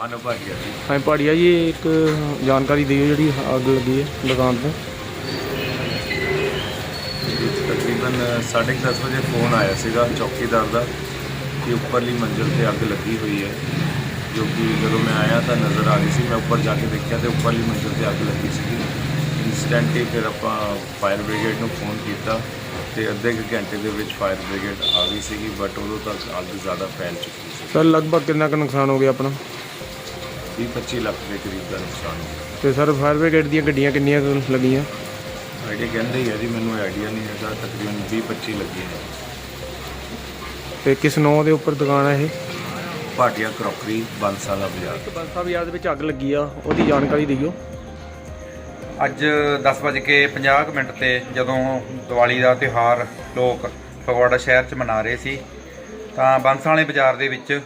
ਮਾਨਵ ਭਾਟੀਆ ਜੀ। ਹਾਂ ਪਹਾੜੀਆ ਜੀ ਇੱਕ ਜਾਣਕਾਰੀ ਦਿਓ ਜਿਹੜੀ ਅੱਗ ਲੱਗੀ ਹੈ ਦੁਕਾਨ ਤੇ। ਤਕਰੀਬਨ 10:30 ਵਜੇ ਫੋਨ ਆਇਆ ਸੀਗਾ ਚੌਕੀਦਾਰ ਦਾ ਕਿ ਉੱਪਰਲੀ ਮੰਜ਼ਿਲ ਤੇ ਅੱਗ ਲੱਗੀ ਹੋਈ ਹੈ। ਜੋ ਕਿ ਜਦੋਂ ਮੈਂ ਆਇਆ ਤਾਂ ਨਜ਼ਰ ਆ ਰਹੀ ਸੀ ਮੈਂ ਉੱਪਰ ਜਾ ਕੇ ਦੇਖਿਆ ਤੇ ਉੱਪਰਲੀ ਮੰਜ਼ਿਲ ਤੇ ਅੱਗ ਲੱਗੀ ਸੀਗੀ। ਇਨਸਟੈਂਟ ਹੀ ਫਿਰ ਆਪਾਂ ਫਾਇਰ ਬ੍ਰਿਗੇਡ ਨੂੰ ਫੋਨ ਕੀਤਾ ਤੇ ਅੱਧੇ ਕੁ ਘੰਟੇ ਦੇ ਵਿੱਚ ਫਾਇਰ ਬ੍ਰਿਗੇਡ ਆ ਗਈ ਸੀਗੀ ਬਟ ਉਦੋਂ ਤੱਕ ਅੱਗ ਜ਼ਿਆਦਾ ਫੈਲ ਚੁੱਕੀ ਸੀ। ਸਰ ਲਗਭਗ ਕਿੰਨਾ ਕੁ ਨੁਕਸਾਨ ਹੋ ਗਿਆ ਆਪਣਾ? 20-25 ਲੱਖ ਦੇ ਕਰੀਬ ਦਾ ਨੁਕਸਾਨ ਹੋ ਗਿਆ ਤੇ ਸਰ ਫਾਇਰ ਬ੍ਰਿਗੇਡ ਦੀਆਂ ਗੱਡੀਆਂ ਕਿੰਨੀਆਂ ਕੁ ਲੱਗੀਆਂ? ਆਈਡੀਆ ਕਹਿੰਦੇ ਹੀ ਹੈ ਜੀ ਮੈਨੂੰ ਆਈਡੀਆ ਨਹੀਂ ਹੈਗਾ ਤਕਰੀਬਨ 20-25 ਲੱਗੇ ਨੇ। ਤੇ ਕਿਸ ਨਾਂ ਦੇ ਉੱਪਰ ਦੁਕਾਨ ਹੈ ਇਹ? ਭਾਟੀਆ ਕਰੋਕਰੀ ਬੰਸਾਲਾ ਬਾਜ਼ਾਰ। ਬੰਸਾ ਬਾਜ਼ਾਰ ਦੇ ਵਿੱਚ ਅੱਗ ਲੱਗੀ ਆ ਉਹਦੀ ਜਾਣਕਾਰੀ ਦਿਓ। ਅੱਜ 10:50 ਮਿੰਟ ਤੇ ਜਦੋਂ ਦੀਵਾਲੀ ਦਾ ਤਿਉਹਾਰ ਲੋਕ ਫਗਵਾੜਾ ਸ਼ਹਿਰ 'ਚ ਮਨਾ ਰਹੇ ਸੀ ਤਾਂ ਬੰਸਾਲੇ ਬਾਜ਼ਾਰ ਦੇ ਵਿੱਚ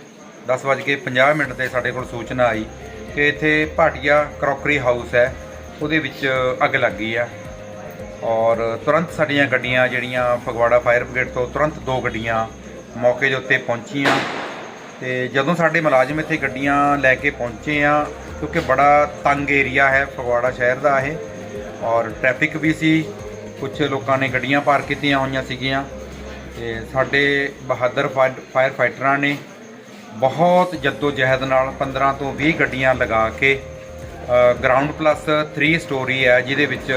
10:50 ਮਿੰਟ ਤੇ ਸਾਡੇ ਕੋਲ ਸੂਚਨਾ ਆਈ ਕਿ ਇੱਥੇ ਭਾਟੀਆ ਕਰੋਕਰੀ ਹਾਊਸ ਹੈ। ਉਹਦੇ ਵਿੱਚ ਅੱਗ ਲੱਗ ਗਈ ਆ। ਔਰ ਤੁਰੰਤ ਸਾਡੀਆਂ ਗੱਡੀਆਂ ਜਿਹੜੀਆਂ ਫਗਵਾੜਾ ਫਾਇਰ ਬ੍ਰਿਗੇਡ ਤੋਂ ਤੁਰੰਤ ਦੋ ਗੱਡੀਆਂ ਮੌਕੇ ਦੇ ਉੱਤੇ ਪਹੁੰਚੀਆਂ। ਤੇ ਜਦੋਂ ਸਾਡੇ ਮੁਲਾਜ਼ਮ ਇੱਥੇ ਗੱਡੀਆਂ ਲੈ ਕੇ ਪਹੁੰਚੇ ਆ, ਕਿਉਂਕਿ ਬੜਾ ਤੰਗ ਏਰੀਆ ਹੈ ਫਗਵਾੜਾ ਸ਼ਹਿਰ ਦਾ ਇਹ, ਔਰ ਟ੍ਰੈਫਿਕ ਵੀ ਸੀ। ਕੁਝ ਲੋਕਾਂ ਨੇ ਗੱਡੀਆਂ ਪਾਰ ਕੀਤੀਆਂ ਹੋਈਆਂ ਸੀਗੀਆਂ। ਤੇ ਸਾਡੇ ਬਹਾਦਰ ਫਾਇਰ ਫਾਇਰ ਫਾਈਟਰਾਂ ਨੇ ਬਹੁਤ ਜੱਦੋ ਜਹਿਦ ਨਾਲ 15 ਤੋਂ 20 ਗੱਡੀਆਂ ਲਗਾ ਕੇ ਗਰਾਊਂਡ ਪਲੱਸ 3 ਸਟੋਰੀ ਹੈ, ਜਿਹਦੇ ਵਿੱਚ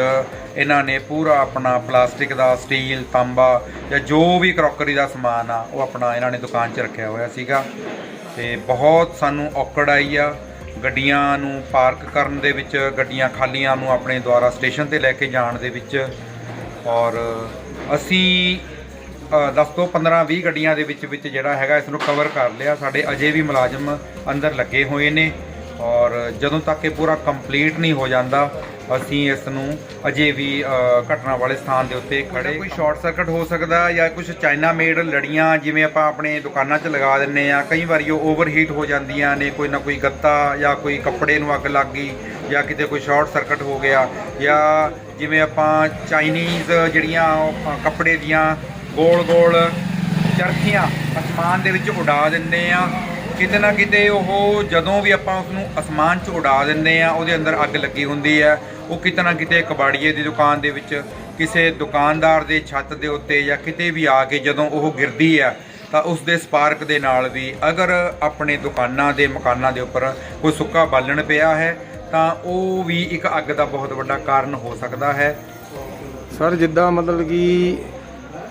ਇਹਨਾਂ ਨੇ ਪੂਰਾ ਆਪਣਾ ਪਲਾਸਟਿਕ ਦਾ ਸਟੀਲ ਤਾਂਬਾ ਜਾਂ ਜੋ ਵੀ ਕਰੋਕਰੀ ਦਾ ਸਮਾਨ ਆ, ਉਹ ਆਪਣਾ ਇਹਨਾਂ ਨੇ ਦੁਕਾਨ 'ਚ ਰੱਖਿਆ ਹੋਇਆ ਸੀਗਾ। ਤੇ ਬਹੁਤ ਸਾਨੂੰ ਔਕੜ ਆਈ ਆ, ਗੱਡੀਆਂ ਨੂੰ ਪਾਰਕ ਕਰਨ ਦੇ ਵਿੱਚ, ਗੱਡੀਆਂ ਖਾਲੀਆਂ ਨੂੰ ਆਪਣੇ ਦੁਆਰਾ ਸਟੇਸ਼ਨ ਤੇ ਲੈ ਕੇ ਜਾਣ ਦੇ ਵਿੱਚ। ਔਰ ਅਸੀਂ 10 ਤੋਂ 15 20 ਗੱਡੀਆਂ ਦੇ ਵਿੱਚ ਵਿੱਚ ਜਿਹੜਾ ਹੈਗਾ ਇਸ ਨੂੰ ਕਵਰ ਕਰ ਲਿਆ। ਸਾਡੇ ਅਜੇ ਵੀ ਮੁਲਾਜ਼ਮ ਅੰਦਰ ਲੱਗੇ ਹੋਏ ਨੇ ਔਰ ਜਦੋਂ ਤੱਕ ਇਹ ਪੂਰਾ ਕੰਪਲੀਟ ਨਹੀਂ ਹੋ ਜਾਂਦਾ ਅਸੀਂ ਇਸ ਨੂੰ ਅਜੇ ਵੀ ਘਟਨਾ ਵਾਲੇ ਸਥਾਨ ਦੇ ਉੱਤੇ ਖੜੇ ਕੋਈ ਸ਼ਾਰਟ ਸਰਕਟ ਹੋ ਸਕਦਾ ਜਾਂ ਕੁਝ ਚਾਈਨਾ ਮੇਡ ਲੜੀਆਂ ਜਿਵੇਂ ਆਪਾਂ ਆਪਣੇ ਦੁਕਾਨਾਂ 'ਚ ਲਗਾ ਦਿੰਨੇ ਆ ਕਈ ਵਾਰੀ ਉਹ ਓਵਰਹੀਟ ਹੋ ਜਾਂਦੀਆਂ ਨੇ ਕੋਈ ਨਾ ਕੋਈ ਗੱਤਾ ਜਾਂ ਕੋਈ ਕੱਪੜੇ ਨੂੰ ਅੱਗ ਲੱਗ ਗਈ ਜਾਂ ਕਿਤੇ ਕੋਈ ਸ਼ਾਰਟ ਸਰਕਟ ਹੋ ਗਿਆ ਜਾਂ ਜਿਵੇਂ ਆਪਾਂ ਚਾਈਨੀਜ਼ ਜਿਹੜੀਆਂ ਕੱਪੜੇ ਦੀਆਂ ਗੋਲ ਗੋਲ ਚਰਖੀਆਂ ਅਸਮਾਨ ਦੇ ਵਿੱਚ ਉਡਾ ਦਿੰਦੇ ਆ। ਕਿਤੇ ਨਾ ਕਿਤੇ ਉਹ ਜਦੋਂ ਵੀ ਆਪਾਂ ਉਸ ਨੂੰ ਅਸਮਾਨ 'ਚ ਉਡਾ ਦਿੰਦੇ ਆ, ਉਹਦੇ ਅੰਦਰ ਅੱਗ ਲੱਗੀ ਹੁੰਦੀ ਹੈ ਉਹ ਕਿਤੇ ਨਾ ਕਿਤੇ ਕਬਾੜੀਏ ਦੀ ਦੁਕਾਨ ਦੇ ਵਿੱਚ, ਕਿਸੇ ਦੁਕਾਨਦਾਰ ਦੇ ਛੱਤ ਦੇ ਉੱਤੇ ਜਾਂ ਕਿਤੇ ਵੀ ਆ ਕੇ ਜਦੋਂ ਉਹ ਗਿਰਦੀ ਹੈ ਤਾਂ ਉਸ ਦੇ ਸਪਾਰਕ ਦੇ ਨਾਲ ਵੀ ਅਗਰ ਆਪਣੇ ਦੁਕਾਨਾਂ ਦੇ ਮਕਾਨਾਂ ਦੇ ਉੱਪਰ ਕੋਈ ਸੁੱਕਾ ਬਾਲਣ ਪਿਆ ਹੈ, ਤਾਂ ਉਹ ਵੀ ਇੱਕ ਅੱਗ ਦਾ ਬਹੁਤ ਵੱਡਾ ਕਾਰਨ ਹੋ ਸਕਦਾ ਹੈ। ਸਰ, ਜਿੱਦਾਂ ਮਤਲਬ ਕਿ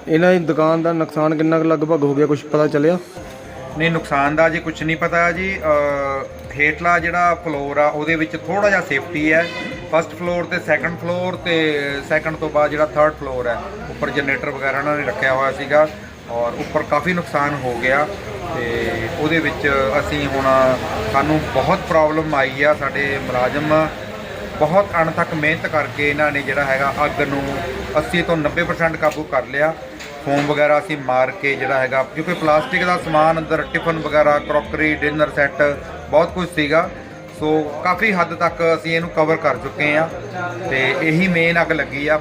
ਇਹਨਾਂ ਦੀ ਦੁਕਾਨ ਦਾ ਨੁਕਸਾਨ ਕਿੰਨਾ ਕੁ ਲਗਭਗ ਹੋ ਗਿਆ ਕੁਝ ਪਤਾ ਚੱਲਿਆ? ਨਹੀਂ, ਨੁਕਸਾਨ ਦਾ ਜੀ ਕੁਝ ਨਹੀਂ ਪਤਾ ਜੀ। ਅਹ, ਹੇਠਲਾ ਜਿਹੜਾ ਫਲੋਰ ਆ, ਉਹਦੇ ਵਿੱਚ ਥੋੜਾ ਜਿਹਾ ਸੇਫਟੀ ਹੈ। ਫਸਟ ਫਲੋਰ ਤੇ ਸੈਕੰਡ ਫਲੋਰ ਤੇ ਸੈਕੰਡ ਤੋਂ ਬਾਅਦ ਜਿਹੜਾ ਥਰਡ ਫਲੋਰ ਹੈ, ਉੱਪਰ ਜਨਰੇਟਰ ਵਗੈਰਾ ਉਹਨਾਂ ਨੇ ਰੱਖਿਆ ਹੋਇਆ ਸੀਗਾ ਔਰ ਉੱਪਰ ਕਾਫੀ ਨੁਕਸਾਨ ਹੋ ਗਿਆ ਤੇ ਉਹਦੇ ਵਿੱਚ ਅਸੀਂ ਹੁਣ ਸਾਨੂੰ ਬਹੁਤ ਪ੍ਰੋਬਲਮ ਆਈ ਆ। ਸਾਡੇ ਮੁਲਾਜ਼ਮ ਬਹੁਤ ਅਣਥੱਕ ਮਿਹਨਤ ਕਰਕੇ ਇਹਨਾਂ ਨੇ ਜਿਹੜਾ ਹੈਗਾ ਅੱਗ ਨੂੰ 80 ਤੋਂ 90% ਕਾਬੂ ਕਰ ਲਿਆ। ਫੋਮ ਵਗੈਰਾ ਅਸੀਂ ਮਾਰ ਕੇ ਜਿਹੜਾ ਹੈਗਾ, ਕਿਉਂਕਿ ਪਲਾਸਟਿਕ ਦਾ ਸਮਾਨ ਅੰਦਰ ਟਿਫਨ ਵਗੈਰਾ, ਕਰੋਕਰੀ, ਡਿਨਰ ਸੈੱਟ, ਬਹੁਤ ਕੁਝ ਸੀਗਾ। ਸੋ ਕਾਫੀ ਹੱਦ ਤੱਕ ਅਸੀਂ ਇਹਨੂੰ ਕਵਰ ਕਰ ਚੁੱਕੇ ਆ ਤੇ ਇਹੀ ਮੇਨ ਅੱਗ ਲੱਗੀ ਆ।